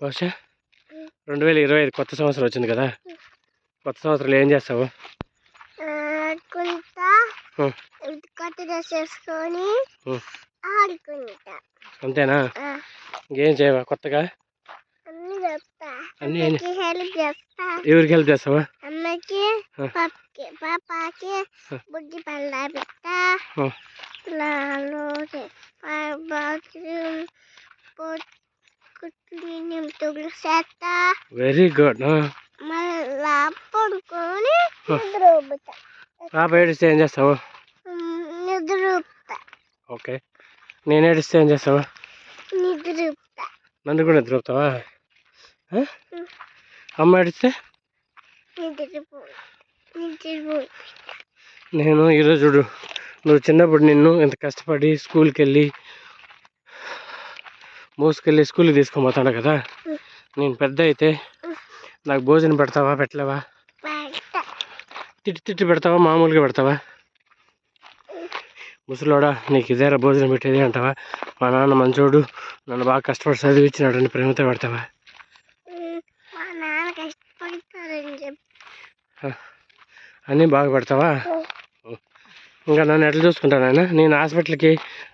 బహుశా రెండు వేల ఇరవై ఐదు కొత్త సంవత్సరం వచ్చింది కదా? కొత్త సంవత్సరంలో ఏం చేస్తావు? అంతేనా? ఇంకేం చేయవా కొత్తగా? అన్ని ఎవరికి హెల్ప్ చేస్తావా? అమ్మకి. పాపకి పాపాకి. బుడ్డి పళ్ళ పెట్టా చేస్తా. వెరీ గుడ్ మళ్ళా పడుకొని ఆ. నిద్రపోతా పాప ఏడిస్తే ఏం చేస్తావు? నిద్రపోతా ఓకే. నేను ఏడిస్తే ఏం చేస్తావు? నిద్రపోతా నన్ను కూడా నిద్రపోతావా? అమ్మ ఏడిస్తే? నిద్రపో నిద్రపో నేను ఈరోజు చూడు నువ్వు చిన్నప్పుడు నిన్ను ఎంత కష్టపడి స్కూల్కి వెళ్ళి మోసుకెళ్ళి స్కూల్కి తీసుకొని పోతాను కదా నేను పెద్ద అయితే నాకు భోజనం పెడతావా పెట్టలేవా? తిట్టి తిట్టి పెడతావా మామూలుగా పెడతావా? ముసలోడా నీకు ఇదేరా భోజనం పెట్టేది అంటావా? మా నాన్న మంచోడు నన్ను బాగా కష్టపడి చదివించినాడు అని ప్రేమతో పెడతావా? అన్నీ బాగా పెడతావా? ఇంకా నన్ను ఎట్లా చూసుకుంటాను ఆయన నేను హాస్పిటల్కి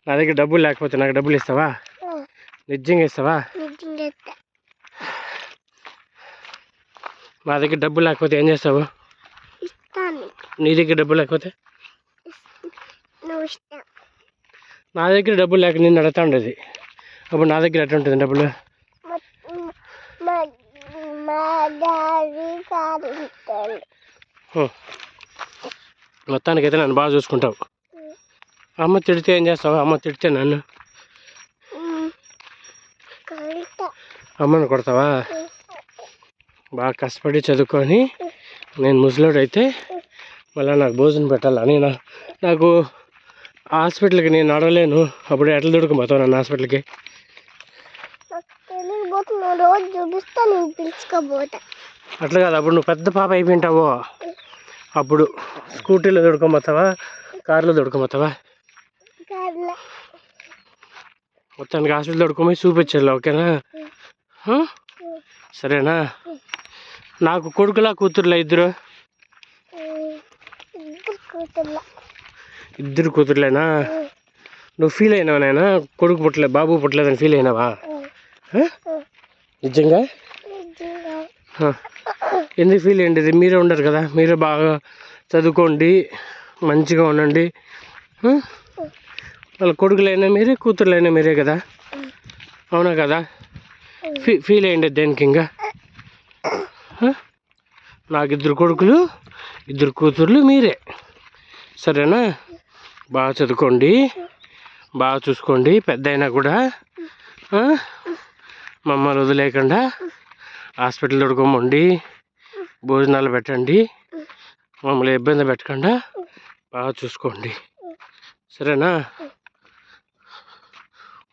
నా దగ్గర డబ్బులు లేకపోతే నాకు డబ్బులు ఇస్తావా? నిజంగా ఇస్తావా నా దగ్గర డబ్బులు లేకపోతే ఏం చేస్తావు. నీ దగ్గర డబ్బులు లేకపోతే? నా దగ్గర డబ్బులు లేక నేను అడుగుతా ఉండేది అప్పుడు నా దగ్గర ఎట్లా ఉంటుంది డబ్బులు? మా మా. మొత్తానికైతే నన్ను బాగా చూసుకుంటావు. అమ్మ తిడితే ఏం చేస్తావు? అమ్మ తిడితే నన్ను? అమ్మను కొడతావా? బాగా కష్టపడి చదువుకొని నేను ముసలోడైతే మళ్ళీ నాకు భోజనం పెట్టాలని నా నాకు హాస్పిటల్కి నేను నడవలేను. అప్పుడు ఎట్లా దొడుకుపోతావు నన్ను హాస్పిటల్కి. అట్లా కాదు అప్పుడు నువ్వు పెద్ద పాప అయిపోయింటావో? అప్పుడు స్కూటీలో దొడుకోపోతావా కార్లో దొడుకోపోతావా కార్లో. మొత్తానికి హాస్పిటల్ దొడుకోమని చూపించాలి ఓకేనా? సరేనా? నాకు కొడుకులా కూతురులా ఇద్దరు? ఇద్దరు కూతుర్ల. ఇద్దరు కూతురులేనా? నువ్వు ఫీల్ అయినావా నాయనా? కొడుకు పుట్టలే బాబు పుట్టలేదని ఫీల్ అయినావా? నిజంగా. ఎందుకు ఫీల్ అయ్యింది మీరే ఉండరు కదా. మీరే బాగా చదువుకోండి మంచిగా ఉండండి? వాళ్ళ కొడుకులైనా మీరే కూతురులైనా మీరే కదా? అవునా కదా? ఫీల్ అయ్యండి దేనికి ఇంకా? నాకు ఇద్దరు కొడుకులు ఇద్దరు కూతుర్లు మీరే. సరేనా? బాగా చదువుకోండి బాగా చూసుకోండి పెద్ద అయినా కూడా మమ్మల్ని వదిలేయకుండా. హాస్పిటల్ దొడుకోమండి భోజనాలు పెట్టండి మమ్మల్ని ఇబ్బంది పెట్టకుండా. బాగా చూసుకోండి. సరేనా?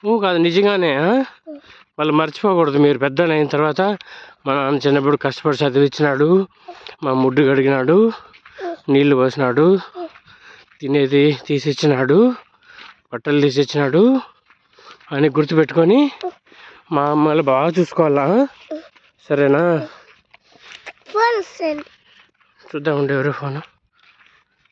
ఊ కాదు నిజంగానే వాళ్ళు మర్చిపోకూడదు. మీరు పెద్ద అయిన తర్వాత మా నాన్న చిన్నప్పుడు కష్టపడి చదివించినాడు మా ముడ్డు కడిగినాడు. నీళ్ళు పోసినాడు. తినేది తీసిచ్చినాడు. బట్టలు తీసిచ్చినాడు. అని గుర్తుపెట్టుకొని మా అమ్మలు బాగా చూసుకోవాలా? సరేనా? చూద్దామండి ఎవరు ఫోను.